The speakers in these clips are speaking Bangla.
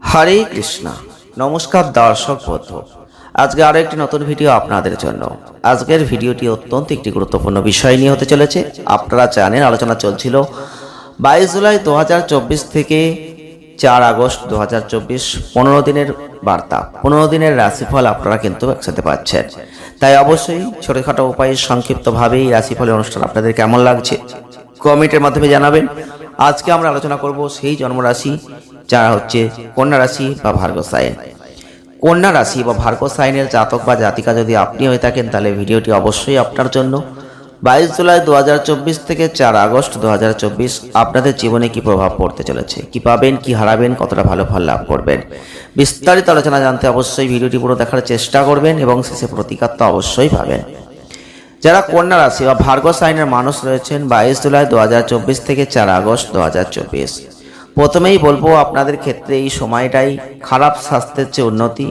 হরে কৃষ্ণা। নমস্কার দর্শক বন্ধু। আজকে আরও একটি নতুন ভিডিও আপনাদের জন্য। আজকের ভিডিওটি অত্যন্ত একটি গুরুত্বপূর্ণ বিষয় নিয়ে হতে চলেছে। আপনারা জানেন আলোচনা চলছিল বাইশ জুলাই দু হাজার চব্বিশ থেকে চার আগস্ট দু হাজার চব্বিশ, পনেরো দিনের বার্তা। পনেরো দিনের রাশিফল আপনারা কিন্তু একসাথে পাচ্ছেন। তাই অবশ্যই ছোটখাটো উপায়ে সংক্ষিপ্তভাবে এই রাশিফলের অনুষ্ঠান আপনাদের কেমন লাগছে, কমেন্টের মাধ্যমে জানাবেন। আজকে আমরা আলোচনা করব সেই জন্মরাশি যারা হচ্ছে কন্যা রাশি বা ভার্গ সাইন। কন্যা রাশি বা ভার্গ সাইনের জাতক বা জাতিকা যদি আপনি হয়ে থাকেন, তাহলে ভিডিওটি অবশ্যই আপনার জন্য। বাইশ জুলাই দু হাজার চব্বিশ থেকে চার আগস্ট দু হাজার চব্বিশ আপনাদের জীবনে কি প্রভাব পড়তে চলেছে? কি পাবেন, কি হারাবেন, কতটা ভালো ফল লাভ করবেন? বিস্তারিত আলোচনা জানতে অবশ্যই ভিডিওটি পুরো দেখার চেষ্টা করবেন এবং শেষে প্রতিকার তো অবশ্যই পাবেন। যারা কন্যা রাশি বা ভার্গ সাইনের মানুষ রয়েছেন, বাইশ জুলাই দু হাজার চব্বিশ থেকে চার আগস্ট দু হাজার চব্বিশ। প্রথমেই বলব আপনাদের ক্ষেত্রে এই সময়টাই খারাপ স্বাস্থ্যের যে উন্নতি,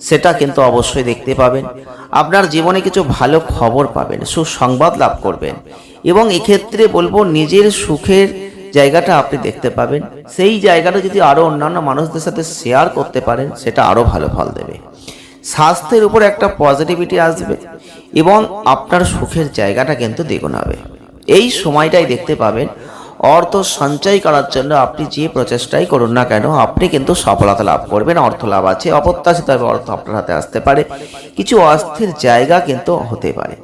সেটা কিন্তু অবশ্যই দেখতে পাবেন। আপনার জীবনে কিছু ভালো খবর পাবেন, সুসংবাদ লাভ করবেন এবং এক্ষেত্রে বলব নিজের সুখের জায়গাটা আপনি দেখতে পাবেন। সেই জায়গাটা যদি আরও অন্যান্য মানুষদের সাথে শেয়ার করতে পারেন, সেটা আরও ভালো ফল দেবে। স্বাস্থ্যের উপর একটা পজিটিভিটি আসবে এবং আপনার সুখের জায়গাটা কিন্তু দ্বিগুণ হবে। এই সময়টাই দেখতে পাবেন অর্থ সঞ্চয় করার জন্য আপনি যে প্রচেষ্টাই করুন না কেন, আপনি কিন্তু সফলতা লাভ করবেন, অর্থ লাভ আছে অপ্রত্যাশিতভাবে অর্থ আপনার হাতে আসতে পারে, কিছু অস্থির জায়গা কিন্তু হতে পারে।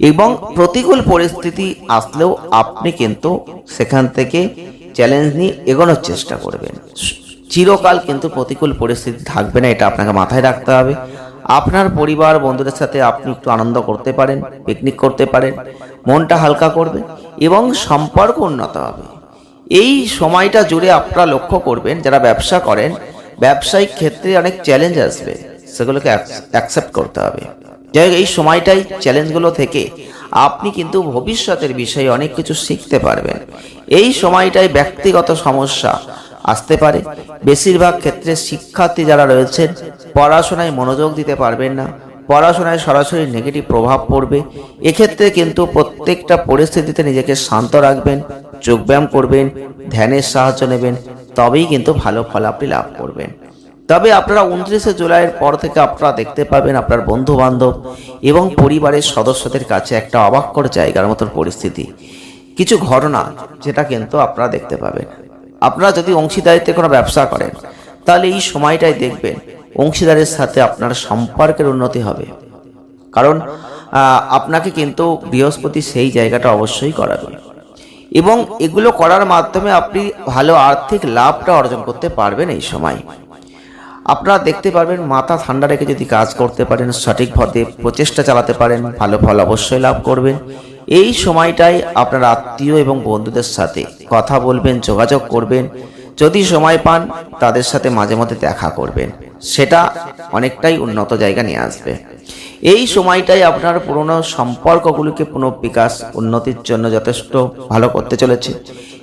এবং প্রতিকূল পরিস্থিতি আসলেও আপনি কিন্তু সেখান থেকে চ্যালেঞ্জ নিয়ে এগোনোর চেষ্টা করবেন। চিরকাল কিন্তু প্রতিকূল পরিস্থিতি থাকবে না, এটা আপনাকে মাথায় রাখতে হবে। আপনার পরিবার, বন্ধুদের সাথে আপনি একটু আনন্দ করতে পারেন পিকনিক করতে পারেন, মনটা হালকা করবে এবং সম্পর্ক উন্নত হবে। এই সময়টা জুড়ে আপনারা লক্ষ্য করবেন, যারা ব্যবসা করেন, ব্যবসায়িক ক্ষেত্রে অনেক চ্যালেঞ্জ আসবে, সেগুলোকে অ্যাকসেপ্ট করতে হবে। যাই এই সময়টাই চ্যালেঞ্জগুলো থেকে আপনি কিন্তু ভবিষ্যতের বিষয়ে অনেক কিছু শিখতে পারবেন। এই সময়টাই ব্যক্তিগত সমস্যা আসতে পারে। বেশিরভাগ ক্ষেত্রে শিক্ষার্থী যারা রয়েছেন, পড়াশোনায় মনোযোগ দিতে পারবেন না। পড়াশোনায় সরাসরি নেগেটিভ প্রভাব পড়বে। এক্ষেত্রে কিন্তু প্রত্যেকটা পরিস্থিতিতে নিজেকে শান্ত রাখবেন, যোগব্যায়াম করবেন, ধ্যানের সাহায্য নেবেন, তবেই কিন্তু ভালো ফল আপনি লাভ করবেন। তবে আপনারা উনত্রিশে জুলাইয়ের পর থেকে আপনারা দেখতে পাবেন আপনার বন্ধু বান্ধব এবং পরিবারের সদস্যদের কাছে একটা অবাক্যর জায়গার মতন পরিস্থিতি। কিছু ঘটনা যেটা কিন্তু আপনারা দেখতে পাবেন। আপনারা যদি অংশীদারিত্বে কোনো ব্যবসা করেন, তাহলে এই সময়টাই দেখবেন অংশীদারের সাথে আপনার সম্পর্কের উন্নতি হবে। কারণ আপনাকে কিন্তু বৃহস্পতি সেই জায়গাটা অবশ্যই করাবে। এবং এগুলো করার মাধ্যমে আপনি ভালো আর্থিক লাভটা অর্জন করতে পারবেন এই সময়। আপনারা দেখতে পারবেন মাথা ঠান্ডা রেখে যদি কাজ করতে পারেন, সঠিক পথে প্রচেষ্টা চালাতে পারেন, ভালো ফল অবশ্যই লাভ করবেন। এই সময়টাই আপনার আত্মীয় এবং বন্ধুদের সাথে কথা বলবেন, যোগাযোগ করবেন। যদি সময় পান, তাদের সাথে মাঝে মধ্যে দেখা করবেন। সেটা অনেকটাই উন্নত জায়গা নিয়ে আসবে। এই সময়টাই আপনার পুরনো সম্পর্কগুলিকে পুনঃবিকাশ, উন্নতির জন্য যথেষ্ট ভালো করতে চলেছে।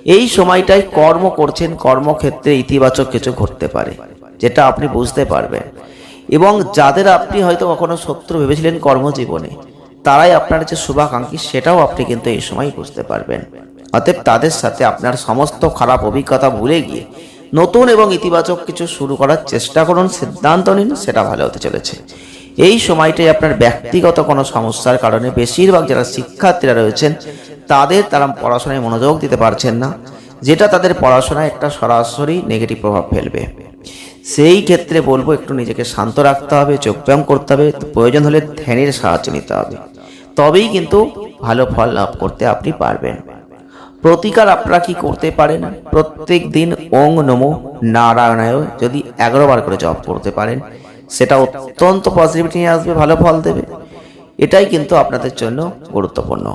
এই সময়টাই কর্ম করছেন, কর্মক্ষেত্রে ইতিবাচক কিছু ঘটতে পারে, যেটা আপনি বুঝতে পারবেন। এবং যাদের আপনি হয়তো কখনো শত্রু ভেবেছিলেন কর্মজীবনে তারাই আপনার যে শুভাকাঙ্ক্ষী, সেটাও আপনি কিন্তু এই সময় বুঝতে পারবেন। অতএব তাদের সাথে আপনার সমস্ত খারাপ অভিজ্ঞতা ভুলে গিয়ে নতুন এবং ইতিবাচক কিছু শুরু করার চেষ্টা করুন, সিদ্ধান্ত নিন, সেটা ভালো হতে চলেছে। এই সময়টাই আপনার ব্যক্তিগত কোনো সমস্যার কারণে বেশিরভাগ যারা শিক্ষার্থীরা রয়েছেন, তাদের তারা পড়াশোনায় মনোযোগ দিতে পারছেন না, যেটা তাদের পড়াশোনায় একটা সরাসরি নেগেটিভ প্রভাব ফেলবে। সেই ক্ষেত্রে বলব, একটু নিজেকে শান্ত রাখতে হবে যোগব্যায়াম করতে হবে, প্রয়োজন হলে ধ্যানের সাহায্য নিতে হবে। তবেই কিন্তু ভালো ফল লাভ করতে আপনি পারবেন। প্রতিকার আপনারা কি করতে পারেন? প্রত্যেক দিন ওং নমো নারায়ণায় যদি এগারো বার করে জপ করতে পারেন, সেটা অত্যন্ত পজিটিভিটি নিয়ে আসবে, ভালো ফল দেবে। এটাই কিন্তু আপনাদের জন্য গুরুত্বপূর্ণ।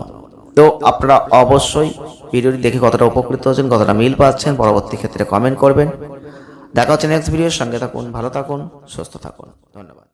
তো আপনারা অবশ্যই ভিডিওটি দেখে কতটা উপকৃত হচ্ছেন কতটা মিল পাচ্ছেন, পরবর্তী ক্ষেত্রে কমেন্ট করবেন। দেখা হচ্ছে নেক্সট ভিডিওর সঙ্গে থাকুন, ভালো থাকুন, সুস্থ থাকুন। ধন্যবাদ।